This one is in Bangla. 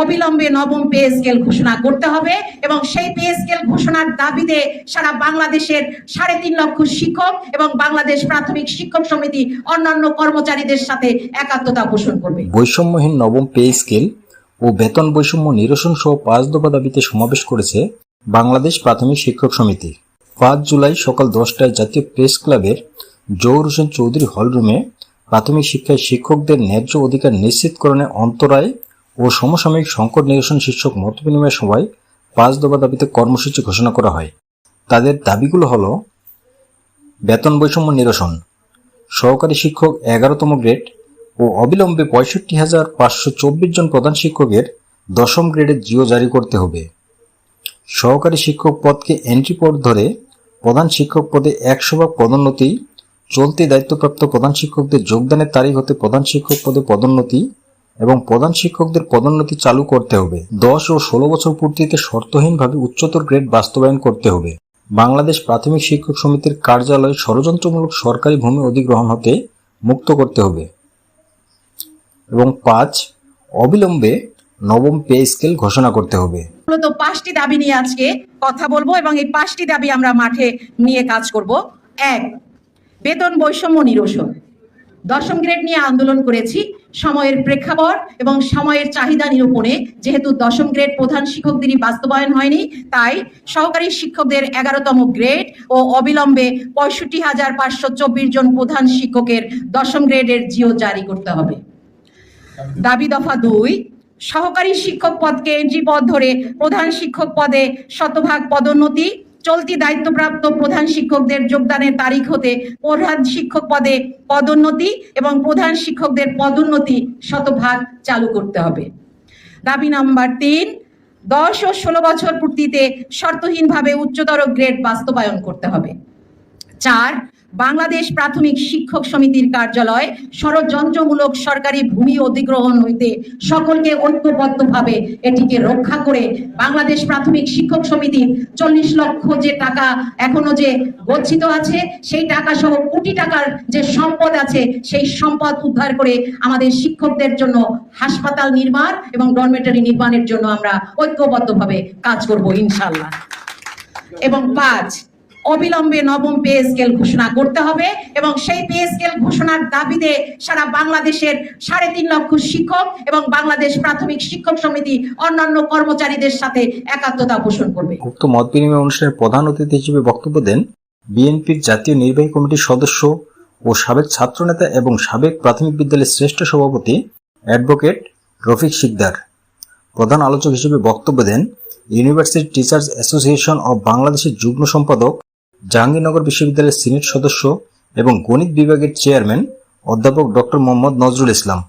অবিলম্বে নবম পে স্কেল ঘোষণা করতে হবে এবং সেই পে স্কেল ঘোষণার দাবিতে সারা বাংলাদেশের সাড়ে তিন লক্ষ শিক্ষক এবং বাংলাদেশ প্রাথমিক শিক্ষক সমিতি অন্যান্য কর্মচারীদের সাথে একাত্মতা পোষণ করবে। বৈষম্যহীন নবম পে স্কেল ও বেতন বৈষম্য নিরসন সহ পাঁচ দফা দাবিতে সমাবেশ করেছে বাংলাদেশ প্রাথমিক শিক্ষক সমিতি। পাঁচ জুলাই সকাল দশটায় জাতীয় প্রেস ক্লাবের জহুর হোসেন চৌধুরী হলরুমে প্রাথমিক শিক্ষায় শিক্ষকদের ন্যায্য অধিকার নিশ্চিতকরণে অন্তরায় ও সমসাময়িক সংকট নিরসন শীর্ষক মত বিনিময় সভায় পাঁচ দফা দাবিতে কর্মসূচি ঘোষণা করা হয়। তাদের দাবিগুলো হল বেতন বৈষম্য নিরসন, সহকারী শিক্ষক এগারোতম গ্রেড ও অবিলম্বে পঁয়ষট্টি হাজার পাঁচশো চব্বিশ জন প্রধান শিক্ষকের দশম গ্রেডের জিও জারি করতে হবে। সহকারী শিক্ষক পদকে এন্ট্রি পদ ধরে প্রধান শিক্ষক পদে একশো ভাগ পদোন্নতি, চলতি দায়িত্বপ্রাপ্ত প্রধান শিক্ষকদের যোগদানের তারিখ হতে প্রধান শিক্ষক পদে পদোন্নতি এবং প্রধান শিক্ষকদের পদোন্নতি চালু করতে হবে। দশ ও ষোলো বছর পূর্তিতে শর্তহীনভাবে উচ্চতর গ্রেড বাস্তবায়ন করতে হবে। বাংলাদেশ প্রাথমিক শিক্ষক সমিতির কার্যালয় ষড়যন্ত্রমূলক সরকারি ভূমি অধিগ্রহণ হতে মুক্ত করতে হবে। এবং পাঁচ, অবিলম্বে নবম পে স্কেল ঘোষণা করতে হবে। মূলত পাঁচটি দাবি নিয়ে আজকে কথা বলব এবং এই পাঁচটি দাবি আমরা মাঠে নিয়ে কাজ করব। এক, বেতন বৈষম্য নিরসন। দশম গ্রেড নিয়ে আন্দোলন করেছি। সময়ের প্রেক্ষাপট এবং সময়ের চাহিদা নিরূপণে। যেহেতু দশম গ্রেড প্রধান শিক্ষক শিক্ষকদেরই বাস্তবায়ন হয়নি, তাই সহকারী শিক্ষকদের এগারোতম গ্রেড ও অবিলম্বে পঁয়ষট্টি হাজার পাঁচশো চব্বিশ জন প্রধান শিক্ষকের দশম গ্রেডের জিও জারি করতে হবে। দাবি দফা দুই, সহকারী শিক্ষক পদকে এন্ট্রি পদ ধরে প্রধান শিক্ষক পদে শতভাগ পদোন্নতি। চলতি দায়িত্বপ্রাপ্ত প্রধান শিক্ষকদের যোগদানের তারিখ হতে প্রধান শিক্ষক পদে পদোন্নতি এবং প্রধান শিক্ষকদের পদোন্নতি শতভাগ চালু করতে হবে। দাবি নাম্বার তিন, দশ ও ষোলো বছর পূর্তিতে শর্তহীনভাবে উচ্চতর গ্রেড বাস্তবায়ন করতে হবে। চার বাংলাদেশ প্রাথমিক শিক্ষক সমিতির কার্যালয় ষড়যন্ত্রমূলক সরকারি ভূমি অধিগ্রহণ হইতে সকলকে ঐক্যবদ্ধভাবে এটিকে রক্ষা করে বাংলাদেশ প্রাথমিক শিক্ষক সমিতির চল্লিশ লক্ষ যে টাকা এখনও যে গচ্ছিত আছে, সেই টাকা সহ কোটি টাকার যে সম্পদ আছে, সেই সম্পদ উদ্ধার করে আমাদের শিক্ষকদের জন্য হাসপাতাল নির্মাণ এবং ডরমেটারি নির্মাণের জন্য আমরা ঐক্যবদ্ধভাবে কাজ করব ইনশাল্লাহ এবং পাঁচ অবিলম্বে নবম পে স্কেল ঘোষণা করতে হবে এবং সেই পে স্কেল ঘোষণার দাবিতে সারা বাংলাদেশের সাড়ে তিন লক্ষ শিক্ষক এবং বাংলাদেশ প্রাথমিক শিক্ষক সমিতি অন্যান্য কর্মচারীদের সাথে একাত্মতা পোষণ করবে। উক্ত মত বিনিময় অনুষ্ঠানের প্রধান অতিথি হিসেবে বক্তব্য দেন বিএনপির জাতীয় নির্বাহী কমিটির সদস্য ও সাবেক ছাত্রনেতা এবং সাবেক প্রাথমিক বিদ্যালয়ের শ্রেষ্ঠ সভাপতি অ্যাডভোকেট রফিক শিকদার। প্রধান আলোচক হিসেবে বক্তব্য দেন ইউনিভার্সিটি টিচার্স অ্যাসোসিয়েশন অব বাংলাদেশের যুগ্ম সম্পাদক জাহাঙ্গীরনগর বিশ্ববিদ্যালয়ের সিনেট সদস্য এবং গণিত বিভাগের চেয়ারম্যান অধ্যাপক ডক্টর মোহাম্মদ নজরুল ইসলাম।